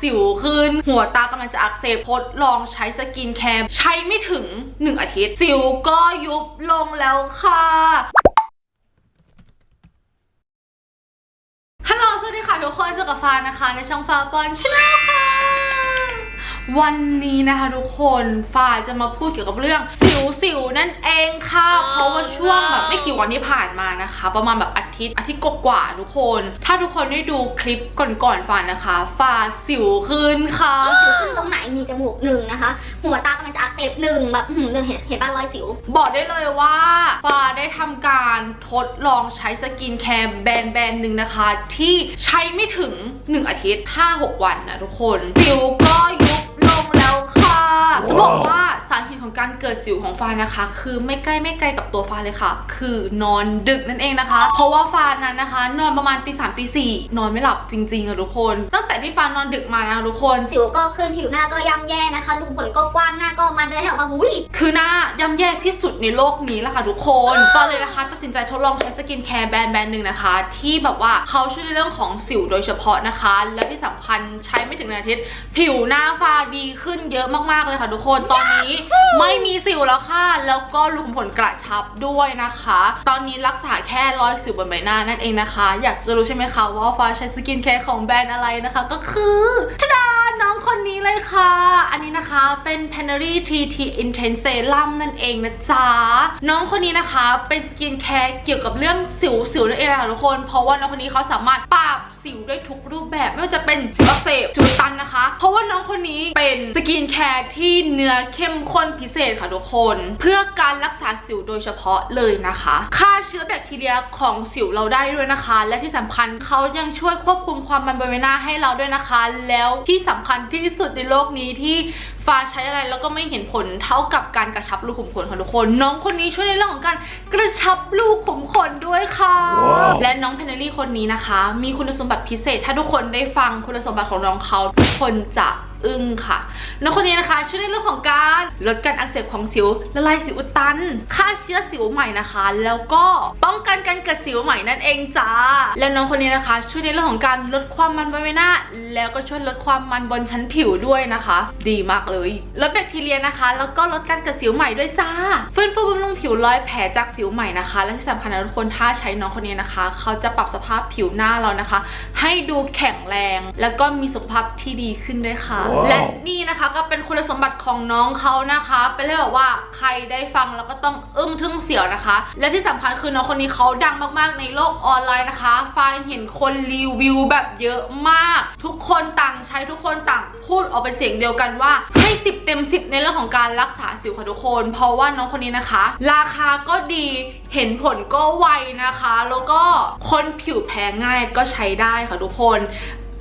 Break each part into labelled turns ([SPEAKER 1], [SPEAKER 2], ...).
[SPEAKER 1] สิวขึ้น หัวตากำลังจะอักเสบทดลองใช้สกินแคร์ใช้ไม่ถึง 1 อาทิตย์ สิวก็ยุบลงแล้วค่ะฮัลโหลสวัสดีค่ะทุกคนเจอกับฟ้านะคะ ในช่องฟ้าปอนชาแนลค่ะ วันนี้นะคะทุกคนฟ้าจะมาพูดเกี่ยวกับเรื่อง สิวสิวนั่นเองค่ะ เพราะว่าช่วงแบบไม่กี่วันที่ผ่านมานะคะ ประมาณแบบอาทิตย์อาทิตย์กว่าๆทุกคน ถ้าทุกคนได้ดูคลิปก่อนๆฟ้านะคะฟ้าสิวขึ้นค่ะ
[SPEAKER 2] สิวขึ้นตรงไหนมีจมูกหนึ่งนะคะ หัวตากำลังจะอักเสบหนึ่งแบบหืมเห็นเห็นป่ะรอยสิว
[SPEAKER 1] บอกได้เลยว่าฟ้าได้ทำการทดลองใช้สกินแคร์แบรนด์แบรนด์หนึ่งนะคะ ที่ใช้ไม่ถึง 1 อาทิตย์ 5-6 วันนะทุกคนสิวก็ยุบล งแล้วค่ะ จะบอกว่าสาเหตุ ของการเกิดสิวของฟ้านะคะ คือไม่ใกล้ไม่ไกลกับตัวฟ้าเลยค่ะ คือนอนดึกนั่นเองนะคะ เพราะว่าฟ้านั้นนะคะ นอนประมาณตีสามตีสี่นอนไม่หลับจริงๆอะทุกคน ตั้งแต่ที่ฟ้านอนดึกมานะคะทุกคน
[SPEAKER 2] สิวก็ขึ้นผิวหน้าก็ย่ำแย่นะคะรูขุมขนก็กว้างหน้าก็มันเลยค่ะว่าหุ้ย
[SPEAKER 1] คือหน้าย่ำแย่ที่สุดในโลกนี้แหละค่ะทุกคนก็เลยนะคะตัดสินใจทดลองใช้สกินแคร์แบรนด์แบรนด์หนึ่งนะคะ ที่แบบว่าเขาช่วยในเรื่องของสิวโดยเฉพาะนะคะ และที่สำคัญใช้ไม่ถึงหนึ่งอาทิตย์ผิวหน้าฟ้าดีขึ้นเยอะมากๆเลยค่ะทุกคนตอนนี้ไม่มีสิวแล้วค่ะ แล้วก็รูขุมขนกระชับด้วยนะคะ ตอนนี้รักษาแค่รอยสิวบนใบหน้านั่นเองนะคะ อยากจะรู้ใช่ไหมคะว่าฟ้าใช้สกินแคร์ของแบรนด์อะไรนะคะ ก็คือทดาน้องคนนี้เลยค่ะ อันนี้นะคะเป็น p a n e r y TT Intense Serum นั่นเองนะจ๊ะ น้องคนนี้นะคะเป็นสกินแคร์เกี่ยวกับเรื่องสิวสิวนั่นเองนะคะทุกคน เพราะว่าน้องคนนี้เขาสามารถปราบ สิวได้ทุกรูปแบบไม่ว่าจะเป็นสิวอักเสบสิวตันนะคะ เพราะว่าน้องคนนี้เป็นสกินแคร์ที่เนื้อเข้มข้นพิเศษค่ะทุกคน เพื่อการรักษาสิวโดยเฉพาะเลยนะคะ ฆ่าเชื้อแบคทีเรียของสิวเราได้ด้วยนะคะ และที่สำคัญเขายังช่วยควบคุมความมันบนใบหน้าให้เราด้วยนะคะ แล้วที่สำคัญที่สุดในโลกนี้ที่ ฟ้าใช้อะไรแล้วก็ไม่เห็นผลเท่ากับการกระชับรูขุมขนค่ะทุกคน น้องคนนี้ช่วยในเรื่องของการกระชับรูขุมขนด้วยค่ะ
[SPEAKER 3] ว้าว
[SPEAKER 1] และน้องเพนเนอรี่คนนี้นะคะ มีคุณสมบัติพิเศษ ถ้าทุกคนได้ฟังคุณสมบัติของน้องเขาทุกคนจะ อึ้งค่ะน้องคนนี้นะคะช่วยในเรื่องของการลดการอักเสบของสิวละลายสิวอุดตันฆ่าเชื้อสิวใหม่นะคะ แล้วก็ป้องกันการเกิดสิวใหม่นั่นเองจ้าและน้องคนนี้นะคะ ช่วยในเรื่องของการลดความมันบนใบหน้า แล้วก็ช่วยลดความมันบนชั้นผิวด้วยนะคะ ดีมากเลยลดแบคทีเรียนะคะ แล้วก็ลดการเกิดสิวใหม่ด้วยจ้าฟื้นฟูบำรุงผิวรอยแผลจากสิวใหม่นะคะ และที่สำคัญนะทุกคนถ้าใช้น้องคนนี้นะคะ เขาจะปรับสภาพผิวหน้าเรานะคะ ให้ดูแข็งแรง แล้วก็มีสุขภาพที่ดีขึ้นด้วยค่ะและนี่นะคะก็เป็นคุณสมบัติของน้องเขานะคะ เป็นเรื่องแบบว่าใครได้ฟังแล้วก็ต้องอึ้งทึ่งเสียวนะคะ และที่สำคัญคือน้องคนนี้เขาดังมากๆในโลกออนไลน์นะคะฟายเห็นคนรีวิวแบบเยอะมาก ทุกคนต่างใช้ทุกคนต่างพูดออกเป็นเสียงเดียวกันว่าให้10เต็ม10ในเรื่องของการรักษาสิวค่ะทุกคน เพราะว่าน้องคนนี้นะคะ ราคาก็ดีเห็นผลก็ไวนะคะ แล้วก็คนผิวแพ้ง่ายก็ใช้ได้ค่ะทุกคน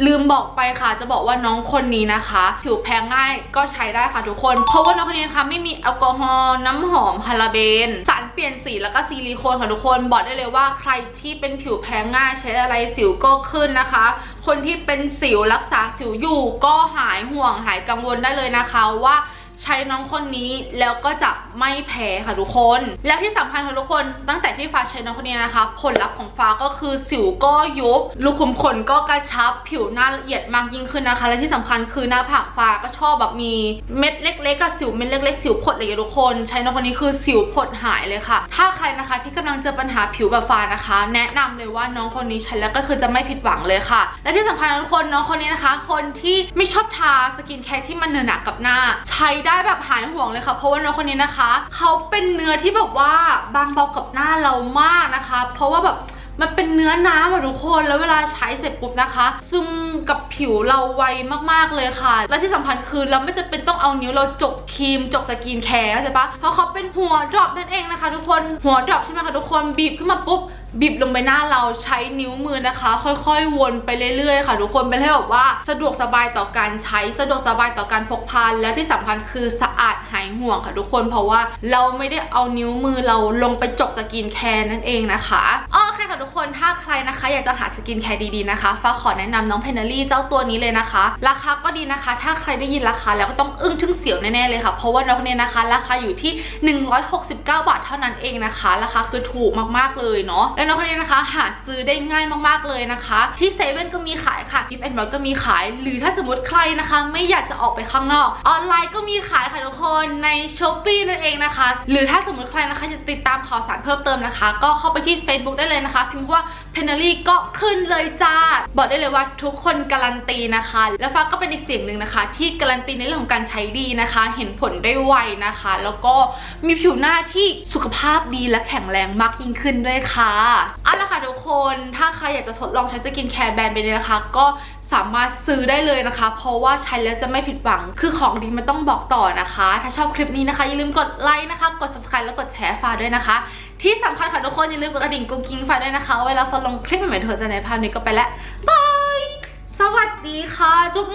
[SPEAKER 1] ลืมบอกไปค่ะ จะบอกว่าน้องคนนี้นะคะ ผิวแพ้ง่ายก็ใช้ได้ค่ะทุกคน เพราะว่าน้องคนนี้นะคะไม่มีแอลกอฮอล์น้ำหอมพาราเบน สารเปลี่ยนสีแล้วก็ซิลิโคนค่ะทุกคน บอกได้เลยว่าใครที่เป็นผิวแพ้ง่ายใช้อะไรสิวก็ขึ้นนะคะ คนที่เป็นสิวรักษาสิวอยู่ก็หายห่วงหายกังวลได้เลยนะคะว่าใช้น้องคนนี้แล้วก็จะ ไม่แพ้ค่ะทุกคน และที่สำคัญค่ะทุกคน ตั้งแต่ที่ฟ้าใช้น้องคนนี้นะคะ ผลลัพธ์ของฟ้าก็คือสิวก็ยุบรูขุมขนก็กระชับผิวหน้าละเอียดมากยิ่งขึ้นนะคะ และที่สำคัญคือหน้าผากฟ้าก็ชอบแบบมีเม็ดเล็กๆกับสิวเม็ดเล็กๆสิวผดอะไรอย่างเงี้ยทุกคน ใช้น้องคนนี้คือสิวผดหายเลยค่ะ ถ้าใครนะคะที่กำลังเจอปัญหาผิวแบบฟ้านะคะ แนะนำเลยว่าน้องคนนี้ใช้แล้วก็คือจะไม่ผิดหวังเลยค่ะ และที่สำคัญทุกคนน้องคนนี้นะคะ คนที่ไม่ชอบทาสกินแคร์ที่มันเนื้อหนักกับหน้า ใช้ได้แบบหายห่วงเลยค่ะเพราะว่าน้องคนนี้นะคะเขาเป็นเนื้อที่แบบว่าบางเบากับหน้าเรามากนะคะ เพราะว่าแบบมันเป็นเนื้อน้ำอะทุกคนแล้วเวลาใช้เสร็จปุ๊บนะคะซึม กับผิวเราไวมากๆเลยค่ะ และที่สำคัญคือเราไม่จำเป็นต้องเอานิ้วเราจกครีมจกสกินแคร์เข้าใจปะเพราะเขาเป็นหัวดรอปนั่นเองนะคะ ทุกคนหัวดรอปใช่ไหมคะทุกคนบีบขึ้นมาปุ๊บบีบลงไปหน้าเราใช้นิ้วมือนะคะ ค่อยๆ วนไปเรื่อยๆ ค่ะ ทุกคนเป็นให้แบบว่าสะดวกสบายต่อการใช้สะดวกสบายต่อการพกพาและที่สำคัญคือสะอาดหายห่วงค่ะทุกคนเพราะว่าเราไม่ได้เอานิ้วมือเราลงไปจกสกินแคร์นั่นเองนะคะโอ คนถ้าใครนะคะ อยากจะหาสกินแคร์ดีๆนะคะฟ้าขอแนะนำน้องเพนเนอรี่เจ้าตัวนี้เลยนะคะ ราคาก็ดีนะคะ ถ้าใครได้ยินราคาแล้วก็ต้องอึ้งชึ่งเสียวแน่ๆเลยค่ะ เพราะว่าน้องเนี่ยนะคะ ราคาอยู่ที่ 169 บาทเท่านั้นเองนะคะ ราคาคือถูกมากๆเลยเนาะ และน้องคนนี้นะคะ หาซื้อได้ง่ายมากๆเลยนะคะ ที่เซเว่นก็มีขายค่ะกิฟต์แอนด์บอลก็มีขาย หรือถ้าสมมติใครนะคะ ไม่อยากจะออกไปข้างนอก ออนไลน์ก็มีขายค่ะทุกคนใน s h อ p e e นั่นเองนะคะ หรือถ้าสมมติใครนะคะจะติดตามข่าวสารเพิ่มเติมนะคะ ก็เข้าไปที่ Facebook ได้เลยนะคะพิมพ์ว่า p e n a l y ก็ขึ้นเลยจ้า บอกได้เลยว่าทุกคนการันตีนะคะ และฟ้าก็เป็นอีกเสียงหนึ่งนะคะ ที่การันตีในเรื่องของการใช้ดีนะคะ เห็นผลได้ไวนะคะ แล้วก็มีผิวหน้าที่สุขภาพดีและแข็งแรงมากยิ่งขึ้นด้วยค่ะเอาละค่ะทุกคนถ้าใครอยากจะทดลองใช้สกินแคร์แบรนด์ไปเลยนะคะ ก็สามารถซื้อได้เลยนะคะ เพราะว่าใช้แล้วจะไม่ผิดหวัง คือของดีมันต้องบอกต่อนะคะ ถ้าชอบคลิปนี้นะคะ อย่าลืมกดไลค์นะคะ กด subscribe แล้วกดแชร์ฟ้าด้วยนะคะ ที่สำคัญค่ะทุกคนอย่าลืมกดกระดิ่งกุ้งกิ้งไฟด้วยนะคะ เวลาฟอลลงคลิปใหม่ๆเธอจะในภาพนี้ก็ไปแล้วบายสวัสดีค่ะ จุ๊บ